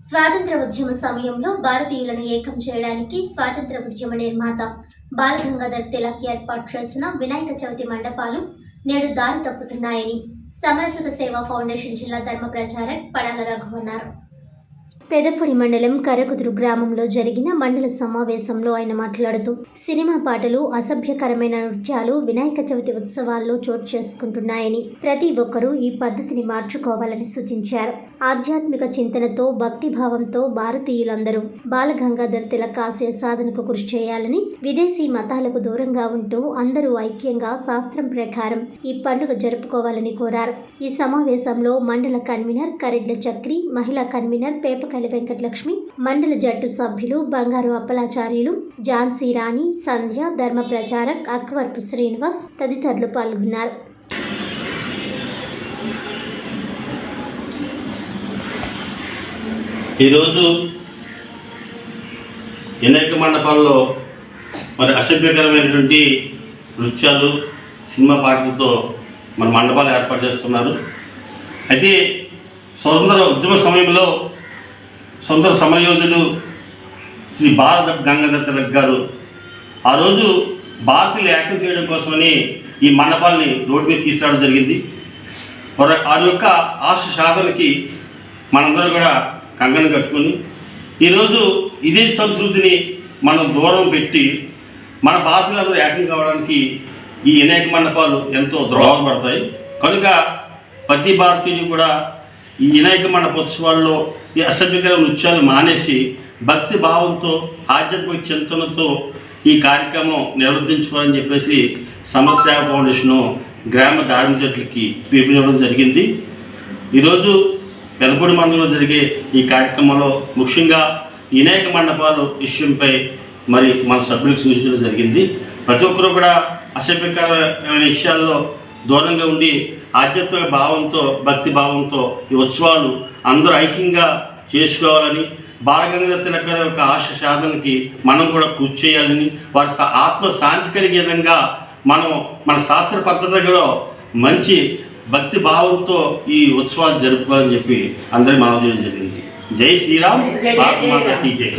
స్వాతంత్ర ఉద్యమ సమయంలో భారతీయులను ఏకం చేయడానికి స్వాతంత్ర ఉద్యమ నిర్మాత బాలగంగాధర్ తిలక్ ఏర్పాటు చేసిన వినాయక చవితి మండపాలు నేడు దారి తప్పుతున్నాయని సమరసత సేవా ఫౌండేషన్ జిల్లా ధర్మ ప్రచారక్ పడాల రఘు అన్నారు. పెదపొడి మండలం కరకుదురు గ్రామంలో జరిగిన మండల సమావేశంలో ఆయన మాట్లాడుతూ సినిమా పాటలు అసభ్యకరమైన నృత్యాలు వినాయక చవితి ఉత్సవాల్లో చోటు చేసుకుంటున్నాయని ప్రతి ఒక్కరూ ఈ పద్ధతిని మార్చుకోవాలని సూచించారు. ఆధ్యాత్మిక చింతనతో భక్తిభావంతో భారతీయులందరూ బాలగంగాధర్ తిలక్ ఆశయ సాధనకు కృషి చేయాలని విదేశీ మతాలకు దూరంగా ఉంటూ అందరూ ఐక్యంగా శాస్త్రం ప్రకారం ఈ పండుగ జరుపుకోవాలని కోరారు. ఈ సమావేశంలో మండల కన్వీనర్ కరెడ్ల చక్రి మహిళా కన్వీనర్ పేపకల్లి వెంకటలక్ష్మి మండల జట్టు సభ్యులు బంగారు అప్పలాచార్యులు ఝాన్సీ రాణి సంధ్య ధర్మ ప్రచారక్ అక్వర్పు శ్రీనివాస్ తదితరులు పాల్గొన్నారు. ఈరోజు వినాయక మండపాల్లో మరి అసభ్యకరమైనటువంటి నృత్యాలు సినిమా పాటలతో మన మండపాలు ఏర్పాటు చేస్తున్నారు. అయితే స్వతంత్ర ఉద్యమ సమయంలో స్వతంత్ర సమరయోధుడు శ్రీ భారత గంగాధర్ తిలక్ గారు. ఆ రోజు భారతీయులు ఏకం చేయడం కోసమని ఈ మండపాలని రోడ్డు మీద తీసుకురావడం జరిగింది. వారి యొక్క ఆశ సాధనకి మనందరం కూడా కంగనం కట్టుకొని ఈరోజు ఇదే సంస్కృతిని మనం దూరం పెట్టి మన భారతీయులందరూ ఏకం కావడానికి ఈ వినాయక మండపాలు ఎంతో దోహదపడతాయి. కనుక ప్రతి భారతీయుడు కూడా ఈ వినాయక మండపోత్సవాల్లో ఈ అసభ్యకర నృత్యాలు మానేసి భక్తి భావంతో ఆధ్యాత్మిక చింతనతో ఈ కార్యక్రమం నిర్వర్తించుకోవాలని చెప్పేసి సమస్య ఫౌండేషను గ్రామ ధార్మిక జట్లకి పిలుపునివ్వడం జరిగింది. ఈరోజు పెదపూడి మండలంలో జరిగే ఈ కార్యక్రమంలో ముఖ్యంగా వినాయక మండపాలు విషయంపై మరి మన సభ్యులకు సూచించడం జరిగింది. ప్రతి ఒక్కరూ కూడా అసభ్యకరమైన విషయాల్లో దూరంగా ఉండి ఆధ్యాత్మిక భావంతో భక్తి భావంతో ఈ ఉత్సవాలు అందరూ ఐక్యంగా చేసుకోవాలని బాలగంగాధర తిలక్ గారి యొక్క ఆశ సాధనకి మనం కూడా కృషి చేయాలని వారి ఆత్మ శాంతి కలిగే విధంగా మనం మన శాస్త్ర పద్ధతిలో మంచి భక్తి భావంతో ఈ ఉత్సవాలు జరుపుకోవాలని చెప్పి అందరికీ మనం చేయడం జరిగింది. జై శ్రీరామ్. భారత మాత కీ జై.